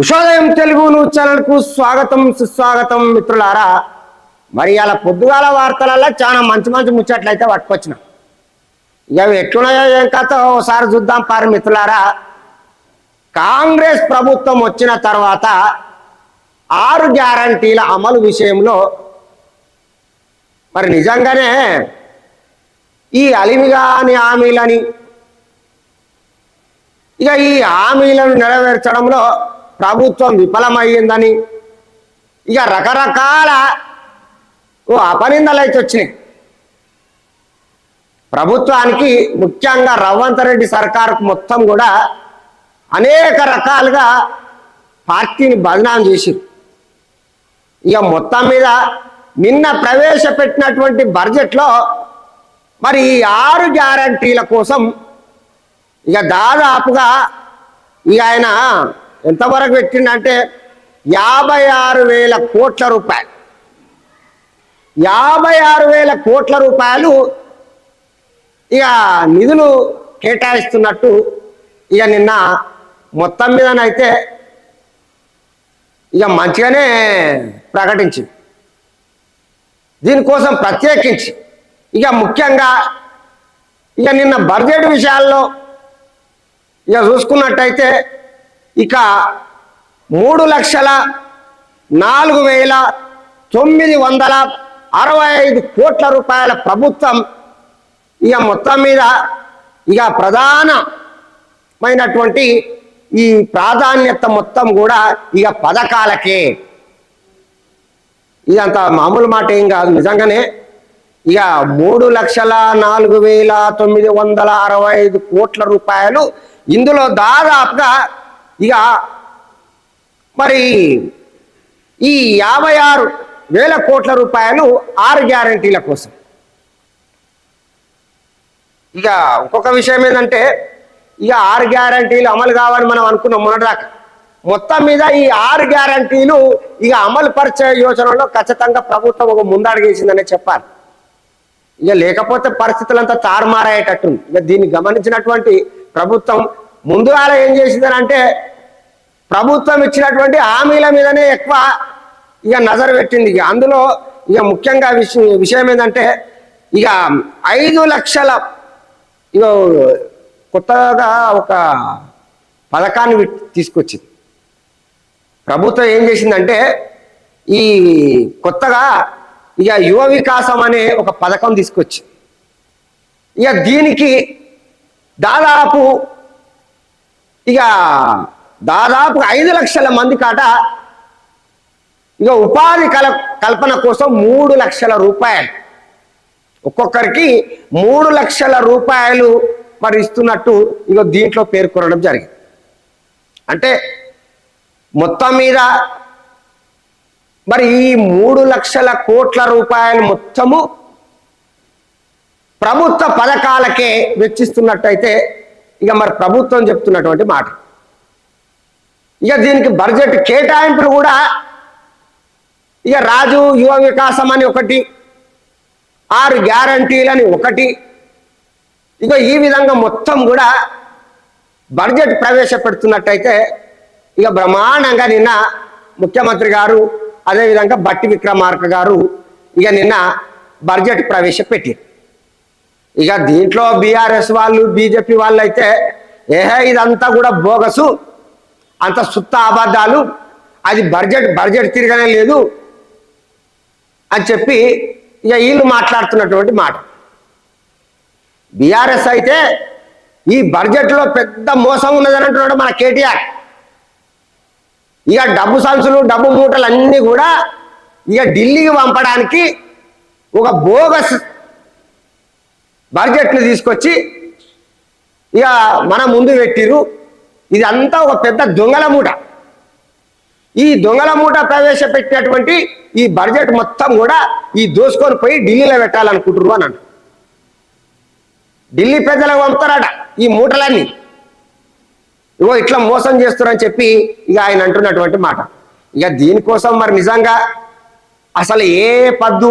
ఉషోదయం Telugu news ఛానల్కు స్వాగతం సుస్వాగతం మిత్రులారా. మరి అలా పొద్దుగాల వార్తలలో చాలా మంచి మంచి ముచ్చట్లు అయితే పట్టుకొచ్చిన ఇక ఎట్లున్నాయో ఏం కథ ఒకసారి చూద్దాం పారు మిత్రులారా. కాంగ్రెస్ ప్రభుత్వం వచ్చిన తర్వాత ఆరు గ్యారంటీల అమలు విషయంలో మరి నిజంగానే ఈ అలిమిగాని హామీలని ఇక ఈ హామీలను నెరవేర్చడంలో ప్రభుత్వం విఫలమయ్యిందని. ఇక రకరకాల ఓ అపనిందలు అయితే వచ్చినాయి ప్రభుత్వానికి ముఖ్యంగా రవ్వంత్ రెడ్డి సర్కారుకు మొత్తం కూడా అనేక రకాలుగా పార్టీని బదనాం చేసిరు ఇక మొత్తం మీద నిన్న ప్రవేశపెట్టినటువంటి బడ్జెట్లో మరి ఈ ఆరు గ్యారంటీల కోసం ఇక దాదాపుగా ఇక ఆయన ఎంతవరకు పెట్టిండంటే యాభై ఆరు వేల కోట్ల రూపాయలు. యాభై ఆరు వేల కోట్ల రూపాయలు ఇక నిధులు కేటాయిస్తున్నట్టు ఇక నిన్న మొత్తం మీదనైతే ఇక మంచిగానే ప్రకటించింది. దీనికోసం ప్రత్యేకించి ఇక ముఖ్యంగా ఇక నిన్న బడ్జెట్ విషయాల్లో ఇక చూసుకున్నట్టయితే ఇక మూడు లక్షల నాలుగు వేల తొమ్మిది వందల అరవై ఐదు కోట్ల రూపాయల ప్రభుత్వం ఇక మొత్తం మీద ఇక ప్రధానమైనటువంటి ఈ ప్రాధాన్యత మొత్తం కూడా ఇక పథకాలకే. ఇదంత మామూలు మాట ఏం కాదు నిజంగానే ఇక మూడు లక్షల నాలుగు వేల తొమ్మిది వందల అరవై ఐదు కోట్ల రూపాయలు ఇందులో దాదాపుగా ఇక మరి ఈ యాభై ఆరు వేల కోట్ల రూపాయలు ఆరు గ్యారంటీల కోసం. ఇక ఇంకొక విషయం ఏంటంటే ఇక ఆరు గ్యారంటీలు అమలు కావాలని మనం అనుకున్నాం మొన్నటిదాకా. మొత్తం మీద ఈ ఆరు గ్యారంటీలు ఇక అమలు పరిచే యోచనలో ఖచ్చితంగా ప్రభుత్వం ఒక ముందడుగేసిందనే చెప్పాలి. ఇక లేకపోతే పరిస్థితులంతా తారుమారయ్యేటట్టుంది. ఇక దీన్ని గమనించినటువంటి ప్రభుత్వం ముందుగా ఏం చేసిందని అంటే ప్రభుత్వం ఇచ్చినటువంటి హామీల మీదనే ఎక్కువ ఇక నజరు పెట్టింది. ఇక అందులో ఇక ముఖ్యంగా విషయం విషయం ఏంటంటే ఇక ఐదు లక్షల ఇక కొత్తగా ఒక పథకాన్ని తీసుకొచ్చింది. ప్రభుత్వం ఏం చేసిందంటే ఈ కొత్తగా ఇక యువ వికాసం అనే ఒక పథకం తీసుకొచ్చి ఇక దీనికి దాదాపు ఇక దాదాపు ఐదు లక్షల మంది కాట ఇక ఉపాధి కల కల్పన కోసం మూడు లక్షల రూపాయలు. ఒక్కొక్కరికి మూడు లక్షల రూపాయలు మరి ఇస్తున్నట్టు ఇక దీంట్లో పేర్కొనడం జరిగింది. అంటే మొత్తం మీద మరి ఈ మూడు లక్షల కోట్ల రూపాయలు మొత్తము ప్రభుత్వ పథకాలకే వెచ్చిస్తున్నట్టయితే ఇక మరి ప్రభుత్వం చెప్తున్నటువంటి మాట. ఇక దీనికి బడ్జెట్ కేటాయింపులు కూడా ఇక రాజు యువ వికాసం అని ఒకటి ఆరు గ్యారంటీలని ఒకటి. ఇక ఈ విధంగా మొత్తం కూడా బడ్జెట్ ప్రవేశపెడుతున్నట్టయితే ఇక బ్రహ్మాండంగా నిన్న ముఖ్యమంత్రి గారు అదేవిధంగా బట్టి విక్రమార్క గారు ఇక నిన్న బడ్జెట్ ప్రవేశపెట్టారు. ఇక దీంట్లో బీఆర్ఎస్ వాళ్ళు బీజేపీ వాళ్ళు అయితే ఏహే ఇదంతా కూడా బోగసు. అంత సుత్త అబద్ధాలు అది బడ్జెట్ బడ్జెట్ తిరగనే లేదు అని చెప్పి ఇక వీళ్ళు మాట్లాడుతున్నటువంటి మాట. బీఆర్ఎస్ అయితే ఈ బడ్జెట్లో పెద్ద మోసం ఉన్నదని అంటున్నాడు మన కేటీఆర్. ఇక డబ్బు సంచులు డబ్బు మూటలు అన్నీ కూడా ఇక ఢిల్లీకి పంపడానికి ఒక బోగస్ బడ్జెట్ని తీసుకొచ్చి ఇక మన ముందు పెట్టిరు ఇది అంతా ఒక పెద్ద దొంగల మూట. ఈ దొంగల మూట ప్రవేశపెట్టినటువంటి ఈ బడ్జెట్ మొత్తం కూడా ఈ దోసుకొని పోయి ఢిల్లీలో పెట్టాలనుకుంటున్నారు అని అన్నారు ఢిల్లీ ప్రజలకు పంపుతారట ఈ మూటలన్నీ. ఇగో ఇట్లా మోసం చేస్తున్నారని చెప్పి ఇక ఆయన అంటున్నటువంటి మాట. ఇక దీనికోసం మరి నిజంగా అసలు ఏ పద్దు?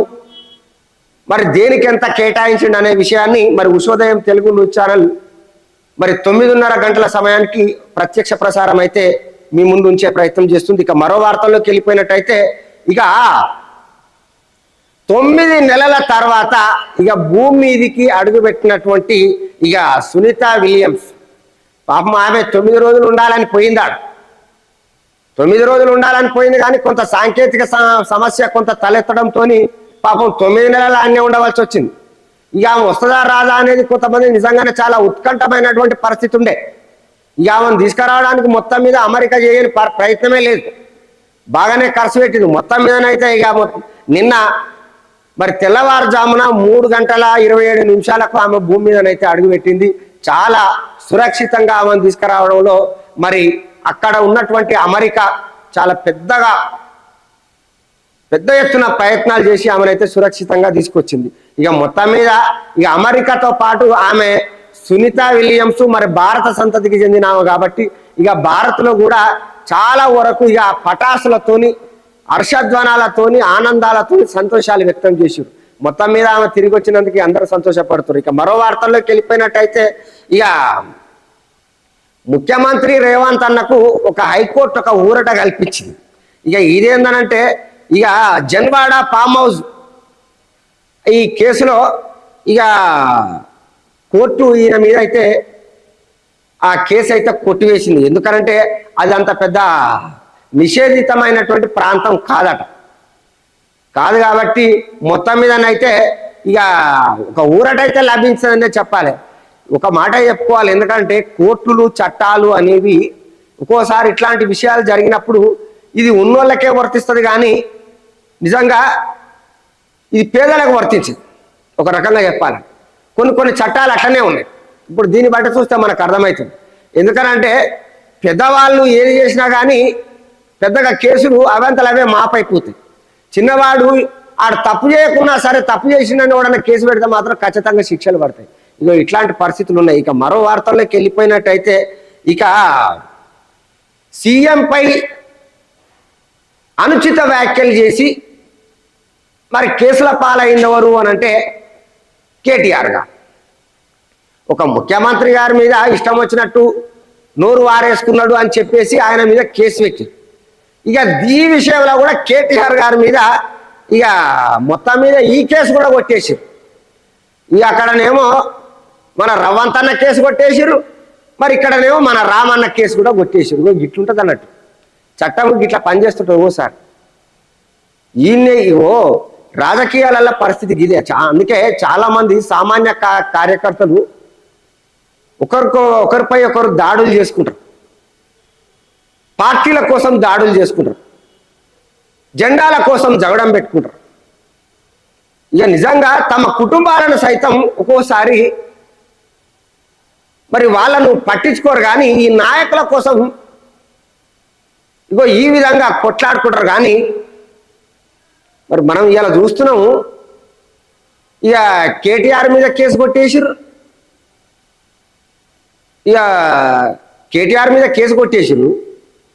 మరి దేనికి ఎంత కేటాయించండి అనే విషయాన్ని మరి ఉషోదయం తెలుగు న్యూస్ ఛానల్ మరి తొమ్మిదిన్నర గంటల సమయానికి ప్రత్యక్ష ప్రసారం అయితే మీ ముందు ఉంచే ప్రయత్నం చేస్తుంది. ఇక మరో వార్తల్లోకి వెళ్ళిపోయినట్టయితే ఇక తొమ్మిది నెలల తర్వాత ఇక భూమి మీదికి అడుగుపెట్టినటువంటి ఇక సునీత విలియమ్స్ పాపం ఆమె తొమ్మిది రోజులు ఉండాలని పోయిందాడు. తొమ్మిది రోజులు ఉండాలని పోయింది కానీ కొంత సాంకేతిక సమస్య కొంత తలెత్తడంతో పాపం తొమ్మిది నెలలు అన్నీ ఉండవలసి వచ్చింది. ఇక ఆమె వస్తుందా రాదా అనేది కొంతమంది నిజంగానే చాలా ఉత్కంఠమైనటువంటి పరిస్థితి ఉండే. ఇక ఆమెను తీసుకురావడానికి మొత్తం మీద అమెరికా చేయని ప్రయత్నమే లేదు. బాగానే ఖర్చు పెట్టింది. మొత్తం మీదనైతే ఇక నిన్న మరి తెల్లవారుజామున మూడు గంటల ఇరవై ఏడు నిమిషాలకు ఆమె భూమి మీదనైతే అడుగుపెట్టింది చాలా సురక్షితంగా ఆమెను తీసుకురావడంలో మరి అక్కడ ఉన్నటువంటి అమెరికా చాలా పెద్దగా పెద్ద ఎత్తున ప్రయత్నాలు చేసి ఆమెనైతే సురక్షితంగా తీసుకొచ్చింది. ఇక మొత్తం మీద ఇక అమెరికాతో పాటు ఆమె సునీత విలియమ్స్ మరి భారత సంతతికి చెందిన కాబట్టి ఇక భారత్లో కూడా చాలా వరకు ఇక పటాసులతోని హర్షధ్వనాలతోని ఆనందాలతోని సంతోషాలు వ్యక్తం చేశారు. మొత్తం మీద ఆమె తిరిగి వచ్చినందుకు అందరూ సంతోషపడుతారు ఇక మరో వార్తల్లోకి వెళ్ళిపోయినట్టయితే ఇక ముఖ్యమంత్రి రేవంత్ అన్నకు ఒక హైకోర్టు ఒక ఊరట కల్పించింది. ఇక ఇదేందనంటే ఇక జన్వాడ ఫామ్ హౌస్ ఈ కేసులో ఇక కోర్టు ఈయన మీద అయితే ఆ కేసు అయితే కొట్టివేసింది. ఎందుకనంటే అది అంత పెద్ద నిషేధితమైనటువంటి ప్రాంతం కాదట. కాదు కాబట్టి మొత్తం మీదనైతే ఇక ఒక ఊరటైతే లభించదనే చెప్పాలి. ఒక మాట చెప్పుకోవాలి. ఎందుకంటే కోర్టులు చట్టాలు అనేవి ఒక్కోసారి ఇట్లాంటి విషయాలు జరిగినప్పుడు ఇది ఉన్నోళ్ళకే వర్తిస్తుంది కానీ నిజంగా ఇది పేదలకు వర్తించింది. ఒక రకంగా చెప్పాలి కొన్ని కొన్ని చట్టాలు అట్టనే ఉన్నాయి. ఇప్పుడు దీన్ని బట్టి చూస్తే మనకు అర్థమవుతుంది. ఎందుకనంటే పెద్దవాళ్ళు ఏది చేసినా కానీ పెద్దగా కేసులు అవంతలు అవే మాపైపోతాయి. చిన్నవాడు ఆడు తప్పు చేయకున్నా సరే తప్పు చేసిందని ఎవడన్నా కేసు పెడితే మాత్రం ఖచ్చితంగా శిక్షలు పడతాయి. ఇక ఇట్లాంటి పరిస్థితులు ఉన్నాయి ఇక మరో వార్తల్లోకి వెళ్ళిపోయినట్టయితే ఇక సీఎంపై అనుచిత వ్యాఖ్యలు చేసి మరి కేసుల పాలైందెవరు అని అంటే కేటీఆర్ గారు ఒక ముఖ్యమంత్రి గారి మీద ఇష్టం వచ్చినట్టు నోరు వారేసుకున్నాడు అని చెప్పేసి ఆయన మీద కేసు పెట్టి. ఇక ఈ విషయంలో కూడా కేటీఆర్ గారి మీద ఇక మొత్తం మీద ఈ కేసు కూడా కొట్టేసారు ఇక అక్కడనేమో మన రవ్వంతన్న కేసు కొట్టేసారు మరి ఇక్కడనేమో మన రామన్న కేసు కూడా కొట్టేసారు ఇట్లుంటుంది గిట్లుంటుంది అన్నట్టు. చట్టం గిట్లా పనిచేస్తుంటారు ఓ సార్. ఈయన్నే ఇగో రాజకీయాలలో పరిస్థితి ఇదే. చా అందుకే చాలా మంది సామాన్య కార్యకర్తలు ఒకరికో ఒకరిపై ఒకరు దాడులు చేసుకుంటారు. పార్టీల కోసం దాడులు చేసుకుంటారు. జెండాల కోసం జగడం పెట్టుకుంటారు. ఇక నిజంగా తమ కుటుంబాలను సైతం ఒక్కోసారి మరి వాళ్ళను పట్టించుకోరు కానీ ఈ నాయకుల కోసం ఇగో ఈ విధంగా కొట్లాడుకుంటారు కానీ మరి మనం ఇలా చూస్తున్నాము ఇక కేటీఆర్ మీద కేసు కొట్టేసిర్రు. ఇక కేటీఆర్ మీద కేసు కొట్టేసిర్రు.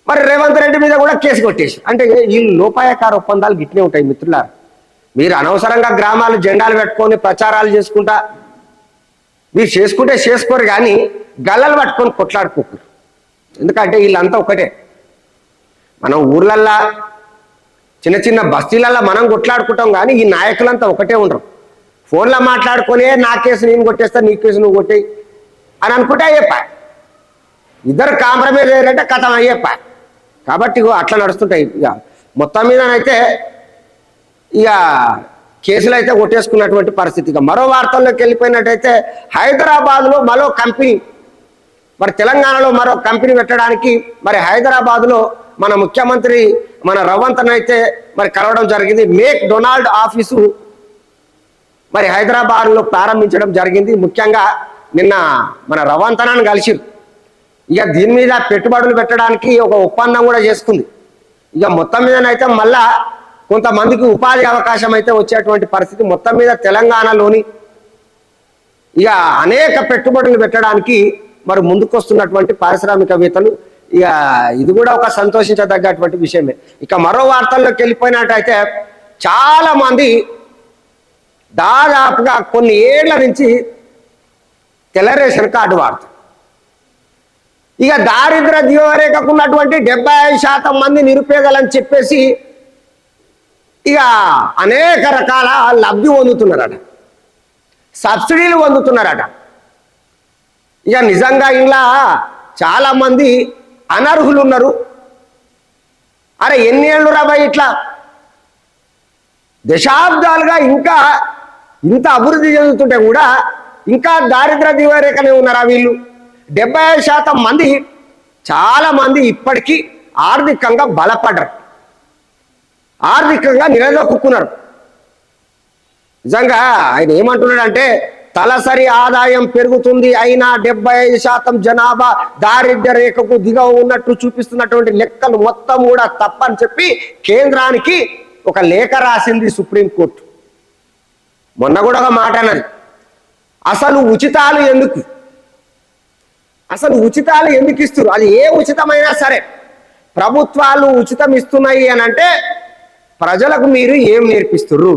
మరి రేవంత్ రెడ్డి మీద కూడా కేసు కొట్టేసి అంటే వీళ్ళు లోపాయకార ఒప్పందాలు గిట్లే ఉంటాయి మిత్రుల మీరు అనవసరంగా గ్రామాలు జెండాలు పెట్టుకొని ప్రచారాలు చేసుకుంటా మీరు చేసుకుంటే చేసుకోరు కానీ గల్లలు పట్టుకొని కొట్లాడుకోకరు ఎందుకంటే వీళ్ళంతా ఒకటే. మనం ఊర్లల్లా చిన్న చిన్న బస్తీలలో మనం కొట్లాడుకుంటాం కానీ ఈ నాయకులంతా ఒకటే ఉండరు. ఫోన్లో మాట్లాడుకొని నా కేసు నేను కొట్టేస్తా నీ కేసు నువ్వు కొట్టేయి అని అనుకుంటే అయ్యప్ప. ఇద్దరు కాంప్రమైజ్ అయ్యారంటే కథం అయ్యప్ప. కాబట్టి ఇగో అట్లా నడుస్తుంటాయి. ఇక మొత్తం మీదనైతే ఇక కేసులు అయితే కొట్టేసుకున్నటువంటి పరిస్థితి. ఇక మరో వార్తల్లోకి వెళ్ళిపోయినట్టయితే హైదరాబాద్లో మరో కంపెనీ మరి తెలంగాణలో మరో కంపెనీ పెట్టడానికి మరి హైదరాబాద్లో మన ముఖ్యమంత్రి మన రవంతనైతే అయితే మరి కలవడం జరిగింది. మేక్ డొనాల్డ్ ఆఫీసు మరి హైదరాబాద్లో ప్రారంభించడం జరిగింది. ముఖ్యంగా నిన్న మన రవంతనాన్ని కలిసిరు. ఇక దీని మీద పెట్టుబడులు పెట్టడానికి ఒక ఒప్పందం కూడా చేసుకుంది. ఇక మొత్తం మీదనైతే మళ్ళా కొంతమందికి ఉపాధి అవకాశం అయితే వచ్చేటువంటి పరిస్థితి మొత్తం మీద తెలంగాణలోని ఇక అనేక పెట్టుబడులు పెట్టడానికి మరి ముందుకొస్తున్నటువంటి పారిశ్రామికవేత్తలు ఇక ఇది కూడా ఒక సంతోషించదగ్గటువంటి విషయమే. ఇక మరో వార్తల్లోకి వెళ్ళిపోయినట్టయితే చాలా మంది దాదాపుగా కొన్ని ఏళ్ళ నుంచి తెల్ల రేషన్ కార్డు వాడతారు ఇక దారిద్ర దీవరేఖకు ఉన్నటువంటి డెబ్బై ఐదు శాతం మంది నిరుపేదలని చెప్పేసి ఇక అనేక రకాల లబ్ధి పొందుతున్నారట. సబ్సిడీలు పొందుతున్నారట. ఇక నిజంగా ఇలా చాలా మంది అనర్హులు ఉన్నారు అరే ఎన్ని ఏళ్ళు రాబాయి ఇట్లా? దశాబ్దాలుగా ఇంకా ఇంత అభివృద్ధి చెందుతుంటే కూడా ఇంకా దారిద్ర దివరేఖనే ఉన్నారా వీళ్ళు? డెబ్బై శాతం మంది చాలా మంది ఇప్పటికీ ఆర్థికంగా బలపడరు ఆర్థికంగా నిలదొక్కున్నారు. నిజంగా ఆయన ఏమంటున్నాడంటే తలసరి ఆదాయం పెరుగుతుంది. అయినా డెబ్బై ఐదు శాతం జనాభా దారిద్ర్య రేఖకు దిగవ ఉన్నట్టు చూపిస్తున్నటువంటి లెక్కలు మొత్తం కూడా తప్పని చెప్పి కేంద్రానికి ఒక లేఖ రాసింది సుప్రీంకోర్టు. మొన్న కూడా ఒక మాట అన్నది. అసలు ఉచితాలు ఎందుకు? అసలు ఉచితాలు ఎందుకు ఇస్తారు అది ఏ ఉచితమైనా సరే ప్రభుత్వాలు ఉచితం ఇస్తున్నాయి అని అంటే ప్రజలకు మీరు ఏం నేర్పిస్తుర్రు?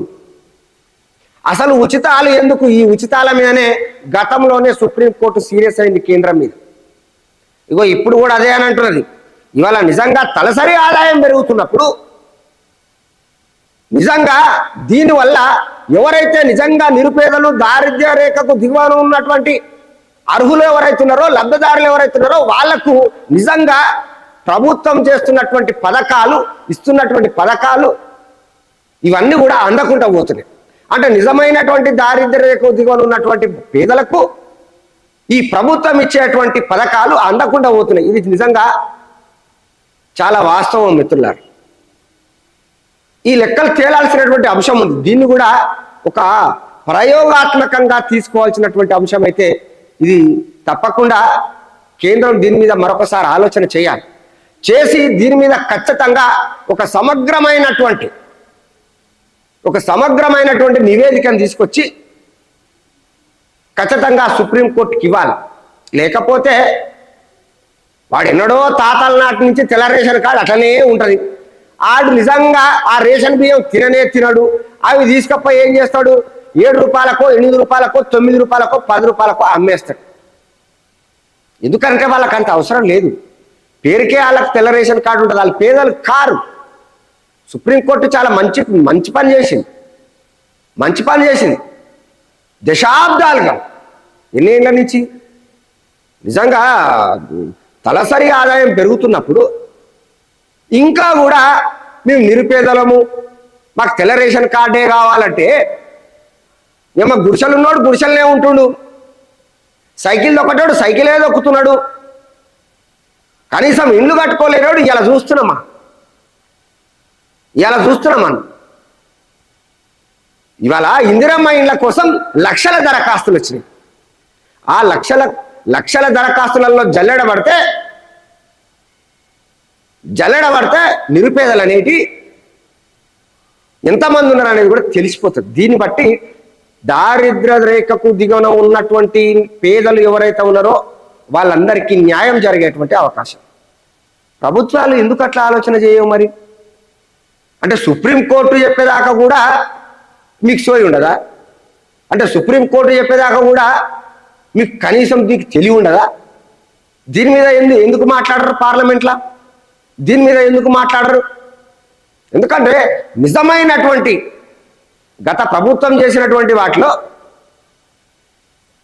అసలు ఉచితాలు ఎందుకు? ఈ ఉచితాల మీదనే గతంలోనే సుప్రీంకోర్టు సీరియస్ అయింది కేంద్రం మీద. ఇగో ఇప్పుడు కూడా అదే అని అంటున్నది. ఇవాళ నిజంగా తలసరి ఆదాయం పెరుగుతున్నప్పుడు నిజంగా దీనివల్ల ఎవరైతే నిజంగా నిరుపేదలు దారిద్ర్య రేఖకు దిగువన ఉన్నటువంటి అర్హులు ఎవరైతే ఉన్నారో లబ్ధిదారులు ఎవరైతే ఉన్నారో వాళ్ళకు నిజంగా ప్రభుత్వం చేస్తున్నటువంటి పథకాలు ఇస్తున్నటువంటి పథకాలు ఇవన్నీ కూడా అందకుండా పోతున్నాయి. అంటే నిజమైనటువంటి దారిద్ర్యకు దిగువన ఉన్నటువంటి పేదలకు ఈ ప్రభుత్వం ఇచ్చేటువంటి పథకాలు అందకుండా పోతున్నాయి. ఇది నిజంగా చాలా వాస్తవం మిత్రులారు. ఈ లెక్కలు తేలాల్సినటువంటి అంశం ఉంది. దీన్ని కూడా ఒక ప్రయోగాత్మకంగా తీసుకోవాల్సినటువంటి అంశం అయితే ఇది తప్పకుండా కేంద్రం దీని మీద మరొకసారి ఆలోచన చేయాలి. చేసి దీని మీద ఖచ్చితంగా ఒక సమగ్రమైనటువంటి ఒక సమగ్రమైనటువంటి నివేదికను తీసుకొచ్చి ఖచ్చితంగా సుప్రీంకోర్టుకి ఇవ్వాలి. లేకపోతే వాడు ఎన్నడో తాతల నాటి నుంచి తెల్ల రేషన్ కార్డు అట్లనే ఉంటుంది. ఆడు నిజంగా ఆ రేషన్ బియ్యం తిననే తినడు. అవి తీసుకపోయి ఏం చేస్తాడు? ఏడు రూపాయలకో ఎనిమిది రూపాయలకో తొమ్మిది రూపాయలకో పది రూపాయలకో అమ్మేస్తాడు. ఎందుకంటే వాళ్ళకి అంత అవసరం లేదు. పేరుకే వాళ్ళకి తెల్ల రేషన్ కార్డు ఉంటుంది. వాళ్ళ పేదలు కారు. సుప్రీంకోర్టు చాలా మంచి మంచి పని చేసింది. మంచి పని చేసింది. దశాబ్దాలుగా ఎన్నేళ్ళ నుంచి? నిజంగా తలసరి ఆదాయం పెరుగుతున్నప్పుడు ఇంకా కూడా మేము నిరుపేదలము మాకు తెల్ల రేషన్ కార్డే కావాలంటే ఏమో గుడిసెలు ఉన్నాడు గుడిసెలనే ఉంటుండు. సైకిల్ దొక్కటాడు సైకిలే దొక్కుతున్నాడు. కనీసం ఇల్లు కట్టుకోలేనాడు ఇలా చూస్తున్నామా? ఇలా చూస్తున్నాం మనం. ఇవాళ ఇందిరమ్మ ఇండ్ల కోసం లక్షల దరఖాస్తులు వచ్చినాయి. ఆ లక్షల లక్షల దరఖాస్తులలో జల్లెడ పడితే జల్లెడ పడితే నిరుపేదలు అనేటి ఎంతమంది ఉన్నారు అనేది కూడా తెలిసిపోతుంది. దీన్ని బట్టి దారిద్ర రేఖకు దిగువన ఉన్నటువంటి పేదలు ఎవరైతే ఉన్నారో వాళ్ళందరికీ న్యాయం జరిగేటువంటి అవకాశం. ప్రభుత్వాలు ఎందుకు అట్లా ఆలోచన చేయవు మరి? అంటే సుప్రీంకోర్టు చెప్పేదాకా కూడా మీకు సోయి ఉండదా? అంటే సుప్రీంకోర్టు చెప్పేదాకా కూడా మీకు కనీసం మీకు తెలివి ఉండదా? దీని మీద ఎందు ఎందుకు మాట్లాడరు పార్లమెంట్లో? దీని మీద ఎందుకు మాట్లాడరు? ఎందుకంటే నిజమైనటువంటి గత ప్రభుత్వం చేసినటువంటి వాటిలో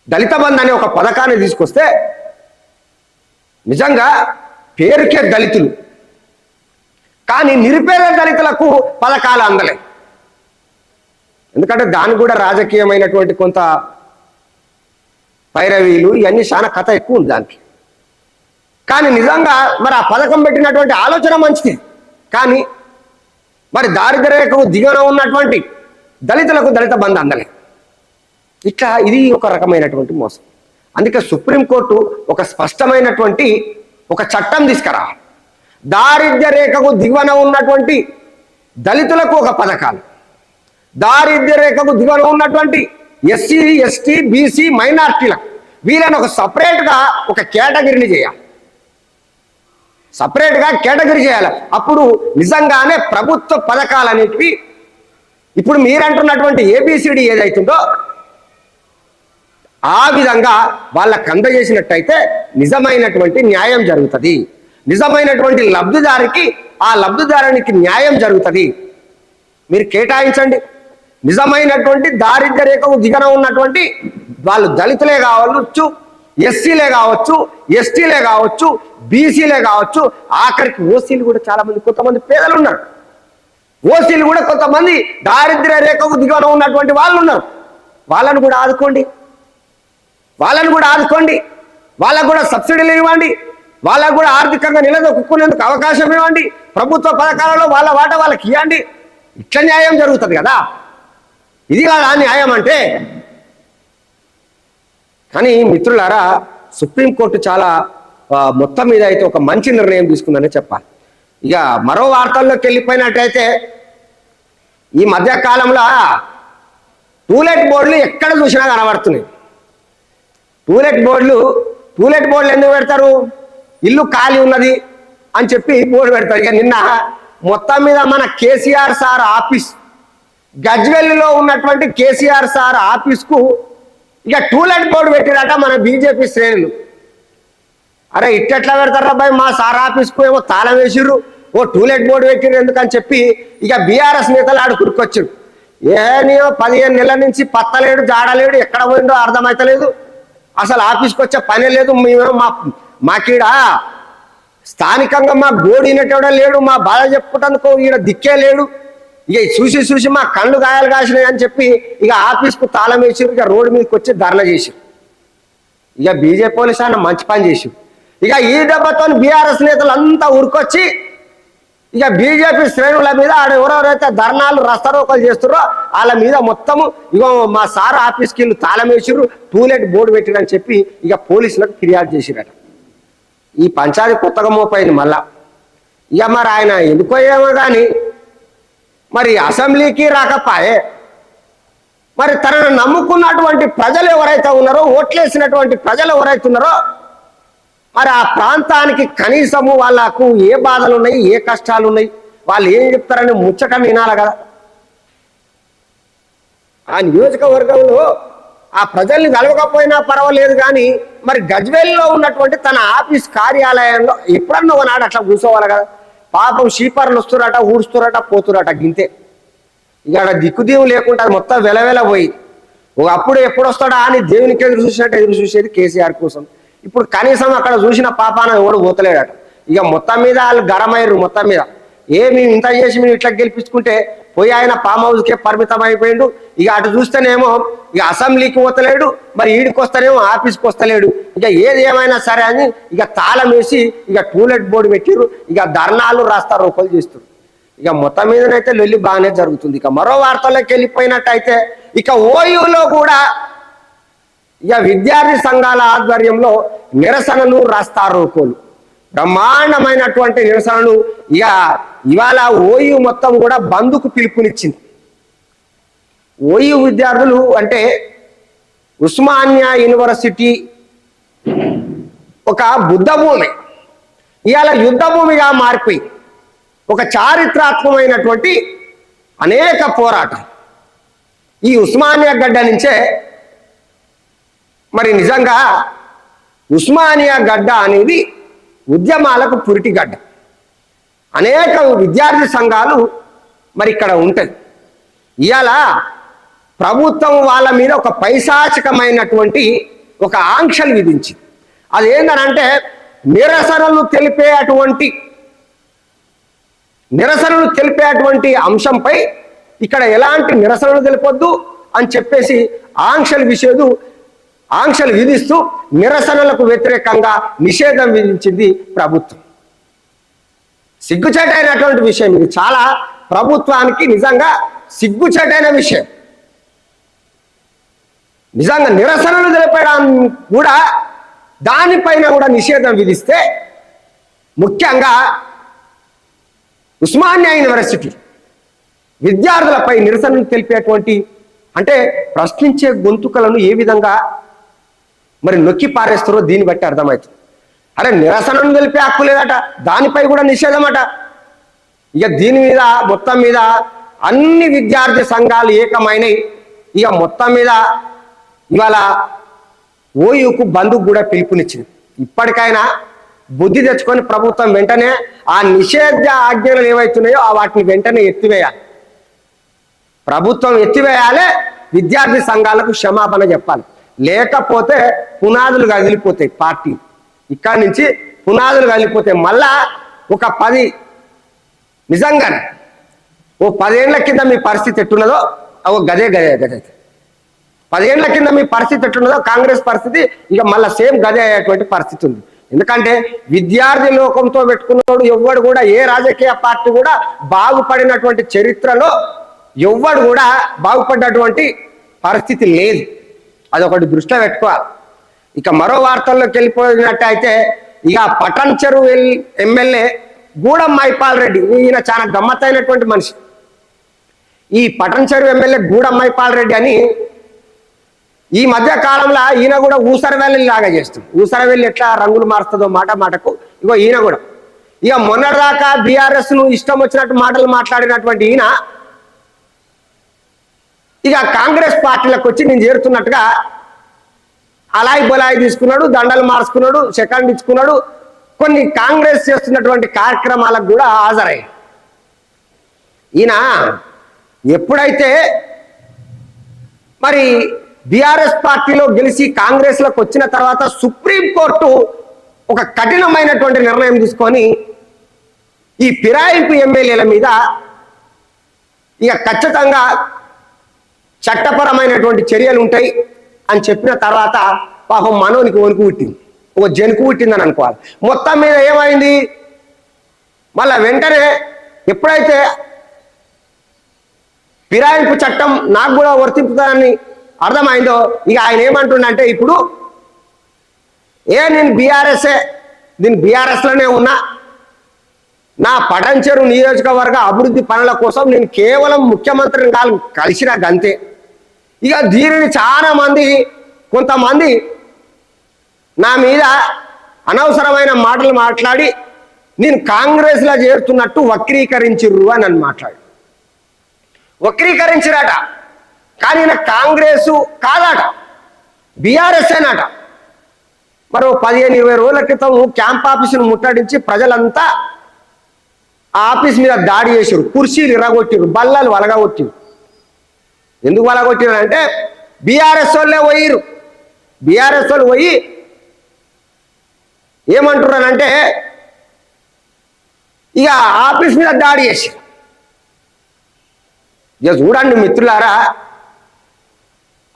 దళిత బంధు అనే ఒక పథకాన్ని తీసుకొస్తే నిజంగా పేరుకే దళితులు. కానీ నిరుపేద దళితులకు పథకాలు అందలే. ఎందుకంటే దాని కూడా రాజకీయమైనటువంటి కొంత పైరవీలు ఇవన్నీ చాలా కథ ఎక్కువ ఉంది దానికి. కానీ నిజంగా మరి ఆ పథకం పెట్టినటువంటి ఆలోచన మంచిది. కానీ మరి దారిద్ర్యకు దిగువన ఉన్నటువంటి దళితులకు దళిత బంధు అందలే. ఇట్లా ఇది ఒక రకమైనటువంటి మోసం. అందుకే సుప్రీంకోర్టు ఒక స్పష్టమైనటువంటి ఒక చట్టం తీసుకురా దారిద్ర్య రేఖకు దిగువన ఉన్నటువంటి దళితులకు ఒక పథకాలు. దారిద్ర్య రేఖకు దిగువన ఉన్నటువంటి ఎస్సీ ఎస్టీ బీసీ మైనార్టీలకు వీళ్ళని ఒక సపరేట్గా ఒక కేటగిరీని చేయాలి. సపరేట్గా కేటగిరీ చేయాలి. అప్పుడు నిజంగానే ప్రభుత్వ పథకాలు అనేటివి ఇప్పుడు మీరంటున్నటువంటి ఏబిసిడి ఏదైతుందో ఆ విధంగా వాళ్ళకు అందజేసినట్టయితే నిజమైనటువంటి న్యాయం జరుగుతుంది. నిజమైనటువంటి లబ్ధిదారికి ఆ లబ్ధిదారునికి న్యాయం జరుగుతుంది. మీరు కేటాయించండి. నిజమైనటువంటి దారిద్ర్య రేఖకు దిగన ఉన్నటువంటి వాళ్ళు దళితులే కావచ్చు ఎస్సీలే కావచ్చు ఎస్టీలే కావచ్చు బీసీలే కావచ్చు ఆఖరికి ఓసీలు కూడా చాలామంది కొంతమంది పేదలు ఉన్నారు. ఓసీలు కూడా కొంతమంది దారిద్ర్య రేఖకు దిగన ఉన్నటువంటి వాళ్ళు ఉన్నారు. వాళ్ళను కూడా ఆదుకోండి. వాళ్ళను కూడా ఆదుకోండి. వాళ్ళకు కూడా సబ్సిడీలు ఇవ్వండి. వాళ్ళకు కూడా ఆర్థికంగా నిలదొక్కునేందుకు అవకాశం ఇవ్వండి. ప్రభుత్వ పథకాలలో వాళ్ళ వాట వాళ్ళకి ఇవ్వండి ఇట్లా న్యాయం జరుగుతుంది కదా. ఇది కాదా న్యాయం అంటే. కానీ మిత్రులారా సుప్రీంకోర్టు చాలా మొత్తం మీద అయితే ఒక మంచి నిర్ణయం తీసుకుందని చెప్పాలి. ఇక మరో వార్తల్లోకి వెళ్ళిపోయినట్టయితే ఈ మధ్య కాలంలో టూలెట్ బోర్డులు ఎక్కడ చూసినా కనబడుతున్నాయి. టూలెట్ బోర్డులు టూలెట్ బోర్డులు ఎందుకు పెడతారు? ఇల్లు ఖాళీ ఉన్నది అని చెప్పి బోర్డు పెడతారు. ఇక నిన్న మొత్తం మీద మన కేసీఆర్ సార్ ఆఫీస్ గజ్వెల్లిలో ఉన్నటువంటి కేసీఆర్ సార్ ఆఫీస్కు ఇక టూలెట్ బోర్డు పెట్టిరట మన బీజేపీ శ్రేణులు. అరే ఇట్టెట్లా పెడతారు అబ్బాయి? మా సార్ ఆఫీస్కు ఏమో తాళం వేసిర్రు. ఓ టూలెట్ బోర్డు పెట్టిరు ఎందుకని చెప్పి ఇక బీఆర్ఎస్ నేతలు ఆడు కురుకొచ్చారు ఏ నీవు పదిహేను నెలల నుంచి పత్తలేడు జాడలేడు ఎక్కడ పోయిందో అర్థమైతలేదు. అసలు ఆఫీస్కి వచ్చే పనే లేదు. మేమేమో మా మాకీడ స్థానికంగా మా గోడినటోడే లేడు మా బాధ చెప్పుకుంటందుకు ఈడ దిక్కే లేడు. ఇక చూసి చూసి మా కళ్ళు గాయాలు కాసినాయి అని చెప్పి ఇక ఆఫీస్కు తాళం వేసిరు ఇక రోడ్డు మీదకి వచ్చి ధర్నా చేసిరు. ఇక బీజేపీ పోలీసు ఆయన మంచి పని చేసి ఇక ఈ దెబ్బతో బీఆర్ఎస్ నేతలు అంతా ఉరికొచ్చి ఇక బీజేపీ శ్రేణుల మీద ఆడ ఎవరెవరైతే ధర్నాలు రస్తారోకలు చేస్తారో వాళ్ళ మీద మొత్తము ఇక మా సార్ ఆఫీస్కి వెళ్ళి తాళం వేసిర్రు టూలెట్ బోర్డు పెట్టిరని చెప్పి ఇక పోలీసులకు ఫిర్యాదు చేసిరట. ఈ పంచాయతీ కొత్తగా మోపోయింది మళ్ళా. ఇక మరి ఆయన ఎన్నుకోయేమో కానీ మరి అసెంబ్లీకి రాకపాయే. మరి తనను నమ్ముకున్నటువంటి ప్రజలు ఎవరైతే ఉన్నారో ఓట్లేసినటువంటి ప్రజలు ఎవరైతే ఉన్నారో మరి ఆ ప్రాంతానికి కనీసము వాళ్ళకు ఏ బాధలు ఉన్నాయి ఏ కష్టాలు ఉన్నాయి వాళ్ళు ఏం చెప్తారని ముచ్చట వినాలి కదా. ఆ నియోజకవర్గంలో ఆ ప్రజల్ని కలవకపోయినా పర్వాలేదు కానీ మరి గజ్వేల్లో ఉన్నటువంటి తన ఆఫీస్ కార్యాలయంలో ఎప్పుడన్నా ఒకనాడు అట్లా కూర్చోవాలి కదా? పాపం షీపర్లు వస్తురట ఊడుస్తురట పోతురట గింతే. ఇక ఆడ దిక్కుదీవు లేకుండా మొత్తం వెలవెల పోయి. ఒక అప్పుడు ఎప్పుడు వస్తాడా అని దేవునికి ఎదురు చూసినట్టు ఎదురు చూసేది కేసీఆర్ కోసం. ఇప్పుడు కనీసం అక్కడ చూసిన పాపాన ఎవడు పోతలేడట. ఇక మొత్తం మీద వాళ్ళు గరమయ్యారు మొత్తం మీద. ఏ మేము ఇంత చేసి మేము ఇట్లా గెలిపించుకుంటే పోయి ఆయన ఫామ్ హౌస్కే పరిమితం అయిపోయిండు ఇక అటు చూస్తేనేమో ఇక అసెంబ్లీకి పోతలేడు మరి ఈడికి వస్తేనేమో ఆఫీస్కి వస్తలేడు. ఇక ఏది ఏమైనా సరే అని ఇక తాళం వేసి ఇక టూలెట్ బోర్డు పెట్టిర్రు ఇక ధర్నాలు రాస్తా రూపాయలు చేస్తారు ఇక మొత్తం మీదనైతే లొల్లి బాగానే జరుగుతుంది. ఇక మరో వార్తల్లోకి వెళ్ళిపోయినట్టయితే ఇక ఓయూలో కూడా ఇక విద్యార్థి సంఘాల ఆధ్వర్యంలో నిరసనలు రాస్తారోకోలు బ్రహ్మాండమైనటువంటి నిరసనలు ఇక ఇవాళ ఓయూ మొత్తం కూడా బంధుకు పిలుపునిచ్చింది. ఓయూ విద్యార్థులు అంటే ఉస్మానియా యూనివర్సిటీ ఒక బుద్ధ భూమి. ఇవాళ యుద్ధ భూమిగా మారిపోయి ఒక చారిత్రాత్మకమైనటువంటి అనేక పోరాటం ఈ ఉస్మానియా గడ్డ నుంచే మరి నిజంగా ఉస్మానియా గడ్డ అనేది ఉద్యమాలకు పురిటి గడ్డ అనేక విద్యార్థి సంఘాలు మరి ఇక్కడ ఉంటాయి ఇవాళ ప్రభుత్వం వాళ్ళ మీద ఒక పైశాచికమైనటువంటి ఒక ఆంక్షలు విధించింది. అది ఏంటనంటే నిరసనలు తెలిపే అటువంటి నిరసనలు తెలిపే అటువంటి అంశంపై ఇక్కడ ఎలాంటి నిరసనలు తెలిపొద్దు అని చెప్పేసి ఆంక్షలు విసేదు ఆంక్షలు విధిస్తూ నిరసనలకు వ్యతిరేకంగా నిషేధం విధించింది ప్రభుత్వం. సిగ్గుచేటైనటువంటి విషయం ఇది. చాలా ప్రభుత్వానికి నిజంగా సిగ్గుచేటైన విషయం. నిజంగా నిరసనలు తెలిపడం కూడా దానిపైన కూడా నిషేధం విధిస్తే ముఖ్యంగా ఉస్మానియా యూనివర్సిటీ విద్యార్థులపై నిరసనలు తెలిపేటువంటి అంటే ప్రశ్నించే గొంతుకలను ఏ విధంగా మరి నొక్కి పారేస్తారో దీన్ని బట్టి అర్థమవుతుంది అరే నిరసనను తెలిపే హక్కు లేదట దానిపై కూడా నిషేధమట. ఇక దీని మీద మొత్తం మీద అన్ని విద్యార్థి సంఘాలు ఏకమైనవి ఇక మొత్తం మీద ఇవాళ ఓయూకు బంధుకు కూడా పిలుపునిచ్చింది. ఇప్పటికైనా బుద్ధి తెచ్చుకొని ప్రభుత్వం వెంటనే ఆ నిషేధ ఆజ్ఞలు ఏవైతున్నాయో ఆ వాటిని వెంటనే ఎత్తివేయాలి. ప్రభుత్వం ఎత్తివేయాలి విద్యార్థి సంఘాలకు క్షమాపణ చెప్పాలి. లేకపోతే పునాదులు కదిలిపోతాయి పార్టీ. ఇక్కడి నుంచి పునాదులు కదిలిపోతాయి మళ్ళా ఒక పది నిజంగానే ఓ పదేళ్ళ కింద మీ పరిస్థితి ఎట్టున్నదో ఓ గదే గదే గదే. పదేళ్ళ కింద మీ పరిస్థితి ఎట్టున్నదో కాంగ్రెస్ పరిస్థితి ఇక మళ్ళీ సేమ్ గదే అయ్యేటువంటి పరిస్థితి ఉంది. ఎందుకంటే విద్యార్థి లోకంతో పెట్టుకున్నవాడు ఎవ్వడు కూడా ఏ రాజకీయ పార్టీ కూడా బాగుపడినటువంటి చరిత్రలో ఎవ్వడు కూడా బాగుపడ్డటువంటి పరిస్థితి లేదు. అదొకటి దృష్టిలో పెట్టుకోవాలి. ఇక మరో వార్తల్లోకి వెళ్ళిపోయినట్టయితే ఇక పటన్ చెరువు ఎమ్మెల్యే గూడెం మైపాల్ రెడ్డి ఈయన చాలా గమ్మత్తైనటువంటి మనిషి. ఈ పటన్ చెరువు ఎమ్మెల్యే గూడెం మైపాల్ రెడ్డి అని ఈ మధ్య కాలంలో ఈయన కూడా ఊసరవెల్లి లాగా చేస్తుంది. ఊసరవెల్లి ఎట్లా రంగులు మారుస్తుందో మాట మాటకు ఇగో ఈయన కూడా. ఇక మొన్నటిదాకా బీఆర్ఎస్ను ఇష్టం వచ్చినట్టు మాటలు మాట్లాడినటువంటి ఈయన ఇక కాంగ్రెస్ పార్టీలకు వచ్చి నేను చేరుతున్నట్టుగా అలాయి బలాయి తీసుకున్నాడు దండలు మార్చుకున్నాడు సెకండ్ ఇచ్చుకున్నాడు. కొన్ని కాంగ్రెస్ చేస్తున్నటువంటి కార్యక్రమాలకు కూడా హాజరయ్యాడు ఈయన ఎప్పుడైతే మరి బీఆర్ఎస్ పార్టీలో గెలిచి కాంగ్రెస్లోకి వచ్చిన తర్వాత సుప్రీంకోర్టు ఒక కఠినమైనటువంటి నిర్ణయం తీసుకొని ఈ ఫిరాయింపు ఎమ్మెల్యేల మీద ఇక ఖచ్చితంగా చట్టపరమైనటువంటి చర్యలు ఉంటాయి అని చెప్పిన తర్వాత పాపం మనోనికి వణుకు పుట్టింది. ఒక జనుకు పుట్టిందని అనుకోవాలి. మొత్తం మీద ఏమైంది? మళ్ళా వెంటనే ఎప్పుడైతే ఫిరాయింపు చట్టం నాకు కూడా వర్తింపుతుందని అర్థమైందో ఇక ఆయన ఏమంటుండంటే ఇప్పుడు ఏ నేను బీఆర్ఎస్ఏ నేను బీఆర్ఎస్లోనే ఉన్నా నా పటంచెరు నియోజకవర్గ అభివృద్ధి పనుల కోసం నేను కేవలం ముఖ్యమంత్రిని కాదు కలిసిన గంతే. ఇక దీనిని చాలా మంది కొంతమంది నా మీద అనవసరమైన మాటలు మాట్లాడి నేను కాంగ్రెస్లో చేరుతున్నట్టు వక్రీకరించిర్రు అని నన్ను మాట్లాడు. వక్రీకరించిరాట. కానీ నా కాంగ్రెసు కాదాట. బీఆర్ఎస్ అనట మరో పదిహేను ఇరవై రోజుల క్రితం క్యాంప్ ఆఫీసును ముట్టడించి ప్రజలంతా ఆ ఆఫీస్ మీద దాడి చేసారు కుర్చీలు ఇరగొట్టిరు బల్లలు వలగొట్టిరు ఎందుకు వలగొట్టిరు బీఆర్ఎస్ వాళ్ళే పోయిరు బీఆర్ఎస్ వాళ్ళు పోయి ఏమంటున్నారంటే ఇక ఆఫీస్ మీద దాడి చేసి. ఇక చూడండి మిత్రులారా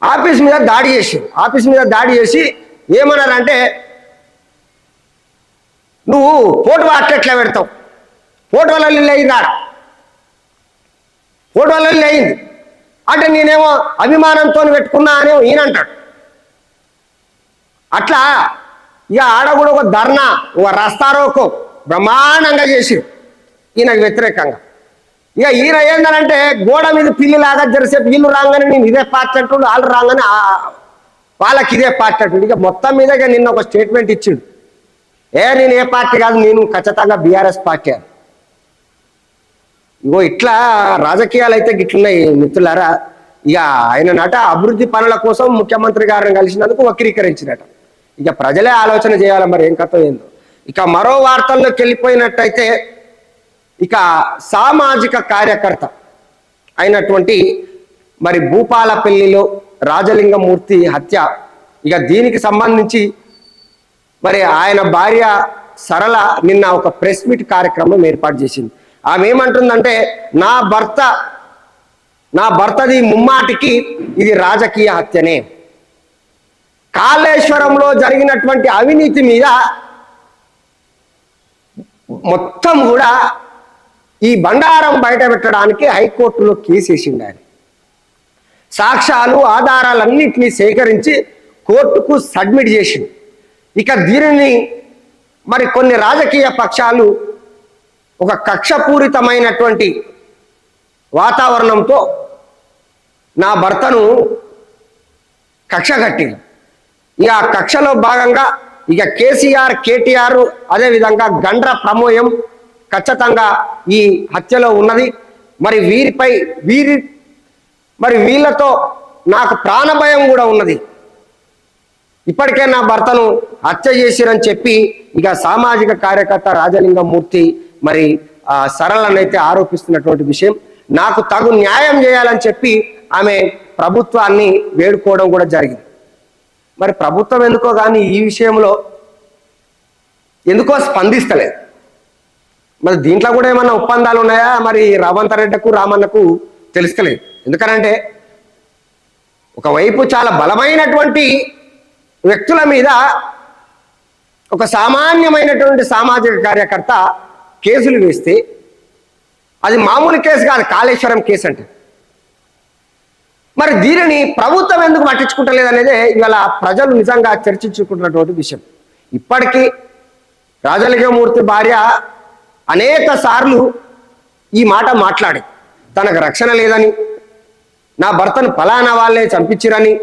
ఆఫీస్ మీద దాడి చేసి ఆఫీస్ మీద దాడి చేసి ఏమన్నారంటే నువ్వు ఫోటో అట్లెట్లా పెడతావు? ఫోటోలలో వల్ల ఫోటోలలో ఫోటో అయింది అంటే నేనేమో అభిమానంతో పెట్టుకున్నా అని ఈయన అంటాడు. అట్లా ఇక ఆడ కూడా ఒక ధర్నా ఒక రస్తారోకో బ్రహ్మాండంగా చేసి ఈయనకు వ్యతిరేకంగా. ఇక ఈయన ఏందనంటే గోడ మీద పిల్లిలాగా జరిసేపు వీళ్ళు రాగానే నేను ఇదే పార్టీ అంటుండు వాళ్ళు రాగానే వాళ్ళకి ఇదే పార్టీ అంటుండు. ఇక మొత్తం మీద నిన్న ఒక స్టేట్మెంట్ ఇచ్చిండు. ఏ నేను ఏ పార్టీ కాదు నేను ఖచ్చితంగా బీఆర్ఎస్ పార్టీ అని. ఇగో ఇట్లా రాజకీయాలు అయితే గిట్లున్నాయి మిత్రులారా. ఇక ఆయన నట అభివృద్ధి పనుల కోసం ముఖ్యమంత్రి గారిని కలిసినందుకు వక్రీకరించినట ఇక ప్రజలే ఆలోచన చేయాలి మరి ఏం కథ ఏందో. ఇక మరో వార్తల్లోకి వెళ్ళిపోయినట్టయితే ఇక సామాజిక కార్యకర్త అయినటువంటి మరి భూపాలపల్లిలో రాజలింగమూర్తి హత్య. ఇక దీనికి సంబంధించి మరి ఆయన భార్య సరళ నిన్న ఒక ప్రెస్ మీట్ కార్యక్రమం ఏర్పాటు చేసింది. ఆమె ఏమంటుందంటే నా భర్త నా భర్తది ముమ్మాటికి ఇది రాజకీయ హత్యనే. కాళేశ్వరంలో జరిగినటువంటి అవినీతి మీద మొత్తం కూడా ఈ బండారం బయట పెట్టడానికి హైకోర్టులో కేసు వేసిండు ఆయన. సాక్ష్యాలు ఆధారాలన్నింటినీ సేకరించి కోర్టుకు సబ్మిట్ చేసింది ఇక దీనిని మరి కొన్ని రాజకీయ పక్షాలు ఒక కక్షపూరితమైనటువంటి వాతావరణంతో నా భర్తను కక్ష కట్టింది. ఇక ఆ కక్షలో భాగంగా ఇక కేసీఆర్ కేటీఆర్ అదేవిధంగా గండ్ర ప్రమోయం ఖచ్చితంగా ఈ హత్యలో ఉన్నది. మరి వీరిపై వీరి మరి వీళ్ళతో నాకు ప్రాణభయం కూడా ఉన్నది. ఇప్పటికే నా భర్తను హత్య చేసిరని చెప్పి ఇక సామాజిక కార్యకర్త రాజలింగమూర్తి మరి ఆ, సరళనైతే ఆరోపిస్తున్నటువంటి విషయం. నాకు తగు న్యాయం చేయాలని చెప్పి ఆమె ప్రభుత్వాన్ని వేడుకోవడం కూడా జరిగింది. మరి ప్రభుత్వం ఎందుకో కానీ ఈ విషయంలో ఎందుకో స్పందిస్తలేదు. మరి దీంట్లో కూడా ఏమన్నా ఒప్పందాలు ఉన్నాయా? మరి రేవంత్ రెడ్డికు రామన్నకు తెలుస్తలేదు. ఎందుకనంటే ఒకవైపు చాలా బలమైనటువంటి వ్యక్తుల మీద ఒక సామాన్యమైనటువంటి సామాజిక కార్యకర్త కేసులు వేస్తే అది మామూలు కేసు కాదు కాళేశ్వరం కేసు అంటే. మరి దీనిని ప్రభుత్వం ఎందుకు పట్టించుకుంటలేదనేదే ఇవాళ ప్రజలు నిజంగా చర్చించుకుంటున్నటువంటి విషయం. ఇప్పటికీ రాజలింగమూర్తి భార్య అనేక సార్లు ఈ మాట మాట్లాడి తనకు రక్షణ లేదని నా భర్తను ఫలానా వాళ్ళే చంపించిరని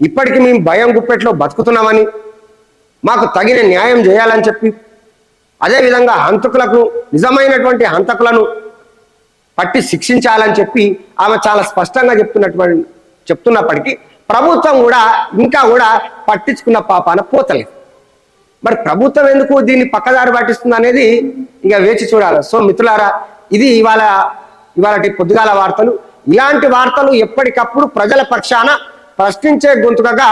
ఇప్పటికీ మేము భయం గుప్పెట్లో బతుకుతున్నామని మాకు తగిన న్యాయం చేయాలని చెప్పి అదేవిధంగా హంతకులకు నిజమైనటువంటి హంతకులను పట్టి శిక్షించాలని చెప్పి ఆమె చాలా స్పష్టంగా చెప్తున్నటువంటి చెప్తున్నప్పటికీ ప్రభుత్వం కూడా ఇంకా కూడా పట్టించుకున్న పాపాన పోతలేదు. మరి ప్రభుత్వం ఎందుకు దీన్ని పక్కదారి పట్టిస్తుంది అనేది ఇక వేచి చూడాలి. సో మిత్రులారా ఇది ఇవాళ ఇవాళ పొద్దుగాల వార్తలు. ఇలాంటి వార్తలు ఎప్పటికప్పుడు ప్రజల పక్షాన ప్రశ్నించే గొంతుకగా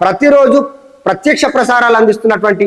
ప్రతిరోజు ప్రత్యక్ష ప్రసారాలు అందిస్తున్నటువంటి